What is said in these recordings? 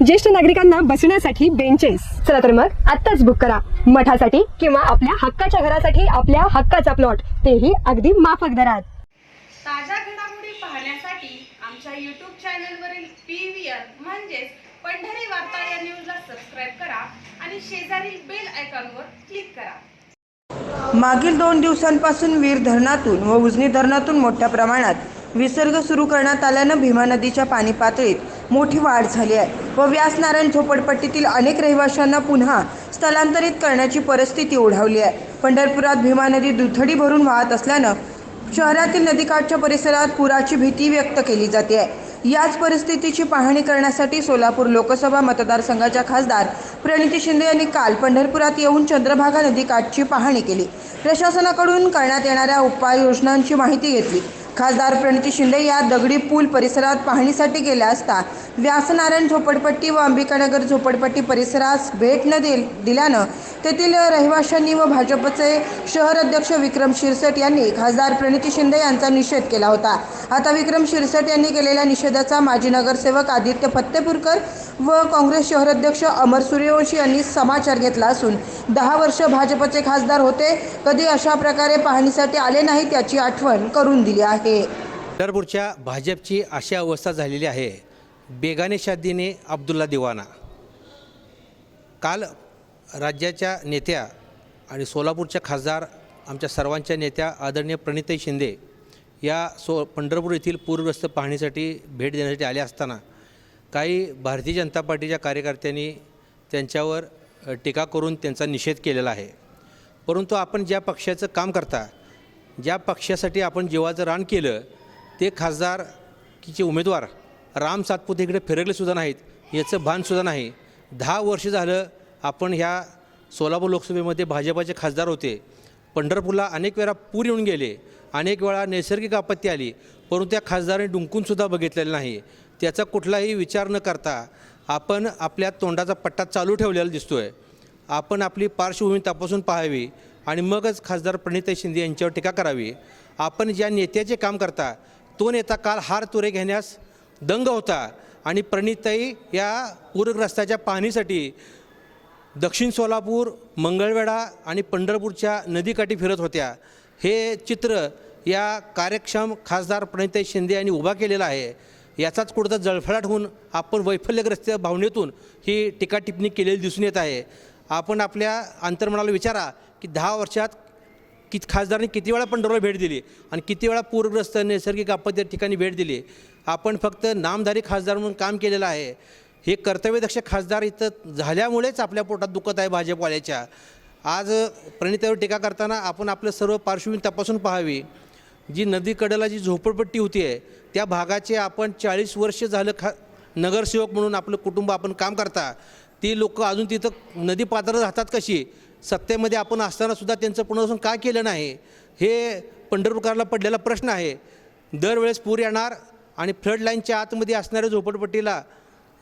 ज्येष्ठ नागरिकांना बसण्यासाठी बेंचेस चला तर मग आत्ताच बुक करा. मठासाठी किंवा आपल्या हक्काच्या घरासाठी आपल्या हक्काचा प्लॉट तेही अगदी माफक दरात. ताज्या घडामोडी पाहण्यासाठी आमच्या यूट्यूब चॅनलवरील पी व्ही आर म्हणजेच पंढरी वार्ता या न्यूजला सबस्क्राईब करा आणि शेजारील बेल आयकॉनवर क्लिक करा. मागील दोन दिवसांपासून वीर धरणातून व उजनी धरणातून मोठ्या प्रमाणात विसर्ग सुरू करण्यात आल्यानं भीमा नदीच्या पाणी पातळीत मोठी वाढ झाली आहे. व व्यासनारायण झोपडपट्टीतील अनेक रहिवाशांना पुन्हा स्थलांतरित करण्याची परिस्थिती ओढावली आहे. पंढरपुरात भीमा नदी दुथडी भरून वाहत असल्यानं शहरातील नदीकाठच्या परिसरात पुराची भीती व्यक्त केली जाते. आहे याच परिस्थितीची पाहणी करण्यासाठी सोलापूर लोकसभा मतदारसंघाच्या खासदार प्रणिती शिंदे यांनी काल पंढरपुरात येऊन चंद्रभागा नदीकाठची पाहणी केली. प्रशासनाकडून करण्यात येणाऱ्या उपाययोजनांची माहिती घेतली. खासदार प्रणिती शिंदे या दगडी पूल परिसरात पाहणीसाठी गेल्या असता व्यासनारायण झोपडपट्टी व अंबिकानगर झोपडपट्टी परिसरास भेट न दिल दिल्यानं तेथील रहिवाशांनी व भाजपचे शहर अध्यक्ष विक्रम शिरसट यांनी खासदार प्रणिती शिंदे यांचा निषेध केला होता. आता विक्रम शिरसट यांनी केलेल्या निषेधाचा माजी नगरसेवक आदित्य फत्तेपूरकर व काँग्रेस शहराध्यक्ष अमर सूर्यवंशी यांनी समाचार घेतला असून दहा वर्ष भाजपचे खासदार होते. कधी अशा प्रकारे पाहणीसाठी आले नाही त्याची आठवण करून दिली आहे. पंढरपूरच्या भाजपची अशी अवस्था झालेली आहे. बेगाने शादीने अब्दुल्ला दिवाना. काल राज्याच्या नेत्या आणि सोलापूरच्या खासदार आमच्या सर्वांच्या नेत्या आदरणीय प्रणिताई शिंदे या सो पंढरपूर येथील पूरग्रस्त पाहणीसाठी भेट देण्यासाठी आल्या असताना काही भारतीय जनता पार्टीच्या कार्यकर्त्यांनी त्यांच्यावर टीका करून त्यांचा निषेध केलेला आहे. परंतु आपण ज्या पक्षाचं काम करता ज्या पक्षासाठी आपण जीवाचं रान केलं ते खासदार किचे उमेदवार राम सातपुते इकडे फिरकलेसुद्धा नाहीत याचं भानसुद्धा नाही. दहा वर्ष झालं आपण ह्या सोलापूर लोकसभेमध्ये भाजपाचे खासदार होते. पंढरपूरला अनेक वेळा पूर येऊन गेले अनेक वेळा नैसर्गिक आपत्ती आली परंतु त्या खासदारांनी डुंकूनसुद्धा बघितलेलं नाही. त्याचा कुठलाही विचार न करता आपण आपल्या तोंडाचा पट्टा चालू ठेवलेला दिसतो आहे आपण आपली पार्श्वभूमी तपासून पाहावी आणि मगच खासदार प्रणिताई शिंदे यांच्यावर टीका करावी. आपण ज्या नेत्याचे काम करता तो नेता काल हार तुरे घेण्यास दंग होता आणि प्रणिताई या पूरग्रस्ताच्या पाहणीसाठी दक्षिण सोलापूर मंगळवेढा आणि पंढरपूरच्या नदीकाठी फिरत होत्या. हे चित्र या कार्यक्षम खासदार प्रणिताई शिंदे यांनी उभा केलेला आहे. याचाच कुठचा जळफळाट होऊन आपण वैफल्यग्रस्त भावनेतून ही टीका टिप्पणी केलेली दिसून येत आहे. आपण आपल्या अंतर्मनाला विचारा की दहा वर्षात कि खासदारांनी किती वेळा पंढरपूरला भेट दिली आणि किती वेळा पूरग्रस्त नैसर्गिक आपत्ती ठिकाणी भेट दिली. आपण फक्त नामधारी खासदार म्हणून काम केलेलं आहे. हे कर्तव्यदक्ष खासदार इथं झाल्यामुळेच आपल्या पोटात दुखत आहे भाजपवाल्याच्या. आज प्रणितावर टीका करताना आपण आपलं सर्व पार्श्वभूमी तपासून पाहावी. जी नदीकडेला जी झोपडपट्टी होती आहे त्या भागाचे आपण चाळीस वर्ष झालं खा नगरसेवक म्हणून आपलं कुटुंब आपण काम करता ती लोक अजून तिथं नदी पात्रात राहतात कशी? सत्तेमध्ये आपण असतानासुद्धा त्यांचं पुनर्वसन का केलं नाही? हे पंढरपूरकारला पडलेला प्रश्न आहे. दरवेळेस पूर येणार आणि फ्लड लाईनच्या आतमध्ये असणाऱ्या झोपडपट्टीला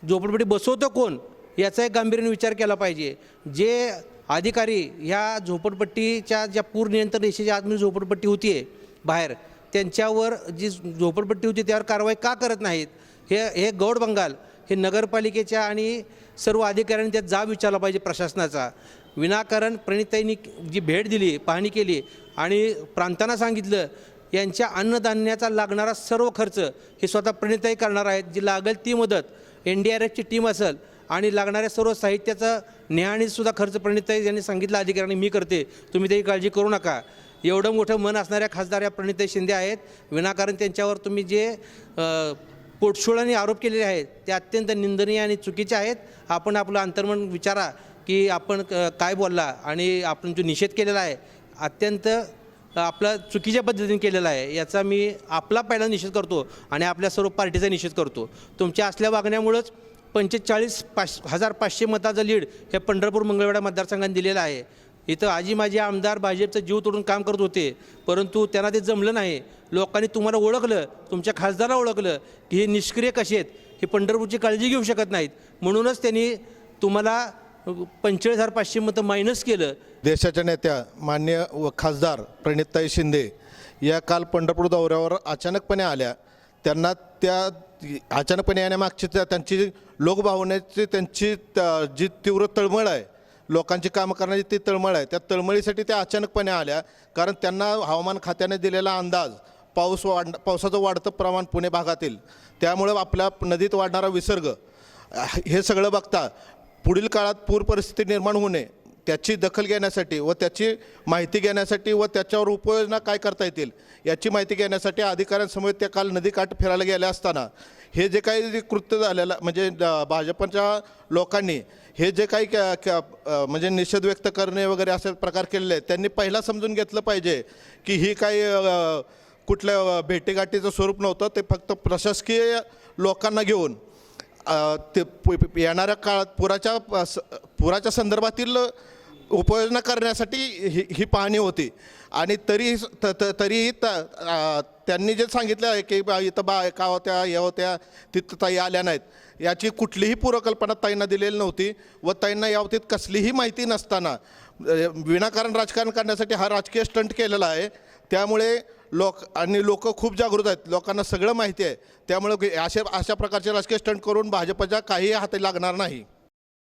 झोपडपट्टी बसवतं कोण? याचा एक गांभीर्याने विचार केला पाहिजे. जे अधिकारी ह्या झोपडपट्टीच्या ज्या पूर नियंत्रण रेषेच्या आतमध्ये झोपडपट्टी होती आहे बाहेर. त्यांच्यावर जी झोपडपट्टी होती त्यावर कारवाई का करत नाहीत? हे हे गौड बंगाल हे नगरपालिकेच्या आणि सर्व अधिकाऱ्यांनी त्यात जाब विचारला पाहिजे प्रशासनाचा. विनाकारण प्रणिताईंनी जी भेट दिली पाहणी केली आणि प्रांतांना सांगितलं यांच्या अन्नधान्याचा लागणारा सर्व खर्च हे स्वतः प्रणिताई करणार आहेत. जी लागेल ती मदत एन डी आर एफची टीम असेल आणि लागणाऱ्या सर्व साहित्याचा नेहाणीसुद्धा खर्च प्रणिताई यांनी सांगितलं अधिकाऱ्यांनी मी करते तुम्ही त्याची काळजी करू नका. एवढं मोठं मन असणाऱ्या खासदार या प्रणिताई शिंदे आहेत. विनाकारण त्यांच्यावर तुम्ही जे पोटशोळाने आरोप केलेले आहेत ते अत्यंत निंदनीय आणि चुकीचे आहेत. आपण आपलं अंतर्मन विचारा की आपण क- काय बोलला आणि आपण जो निषेध केलेला आहे अत्यंत आपला चुकीच्या पद्धतीने केलेला आहे. याचा मी आपला पहिला निषेध करतो आणि आपल्या सर्व पार्टीचा निषेध करतो. तुमच्या असल्या वागण्यामुळंच पंचेचाळीस पाच हजार पाचशे मताचं लीड हे पंढरपूर मंगळवेढा मतदारसंघाने दिलेलं आहे. इथं आजी माझे आमदार भाजपचं जीव तोडून काम करत होते परंतु त्यांना ते जमलं नाही. लोकांनी तुम्हाला ओळखलं तुमच्या खासदाराला ओळखलं की हे निष्क्रिय कसे आहेत हे पंढरपूरची काळजी घेऊ शकत नाहीत. म्हणूनच त्यांनी तुम्हाला पंचेचाळीस हजार पाचशे मतं मायनस केलं. देशाच्या नेत्या मान्य व खासदार प्रणितताई शिंदे या काल पंढरपूर दौऱ्यावर अचानकपणे आल्या. त्यांना त्या अचानकपणे येण्यामागची त्या त्यांची लोकभावनेची त्यांची त्या जी तीव्र तळमळ आहे लोकांची कामं करण्याची ती तळमळ आहे. त्या तळमळीसाठी त्या अचानकपणे आल्या. कारण त्यांना हवामान खात्याने दिलेला अंदाज पाऊस वाढ पावसाचं वाढतं प्रमाण पुणे भागातील. त्यामुळं आपल्या नदीत वाढणारा विसर्ग हे सगळं बघता पुढील काळात पूर परिस्थिती निर्माण होणे त्याची दखल घेण्यासाठी व त्याची माहिती घेण्यासाठी व त्याच्यावर उपाययोजना काय करता येतील याची माहिती घेण्यासाठी अधिकाऱ्यांसमोर त्या काल नदीकाठ फिरायला गेले असताना हे जे काही कृत्य झालेलं म्हणजे भाजपच्या लोकांनी हे जे काही क- म्हणजे निषेध व्यक्त करणे वगैरे असे प्रकार केलेले आहेत त्यांनी पहिला समजून घेतलं पाहिजे की ही काही कुठल्या भेटेगाठीचं भेटीगाठीचं स्वरूप नव्हतं ते फक्त प्रशासकीय लोकांना घेऊन ते येणाऱ्या काळात पुराच्या स- पुराच्या संदर्भातील उपाययोजना करण्यासाठी ही ही पाहणी होती. आणि तरी त- त- तरीही त- त्यांनी जे सांगितलं आहे की बा इथं बा का होत्या या होत्या तिथं ताई आल्या नाहीत. याची कुठलीही पूर्वकल्पना ताईंना दिलेली नव्हती व ताईंना या बाबतीत कसलीही माहिती नसताना विनाकारण राजकारण करण्यासाठी हा राजकीय स्टंट केलेला आहे. त्यामुळे लोक आणि लोक खूप जागृत आहेत. लोकांना सगळं माहिती आहे. त्यामुळे असे अशा प्रकारचे राजकीय स्टंट करून भाजपच्या काही हाती लागणार नाही.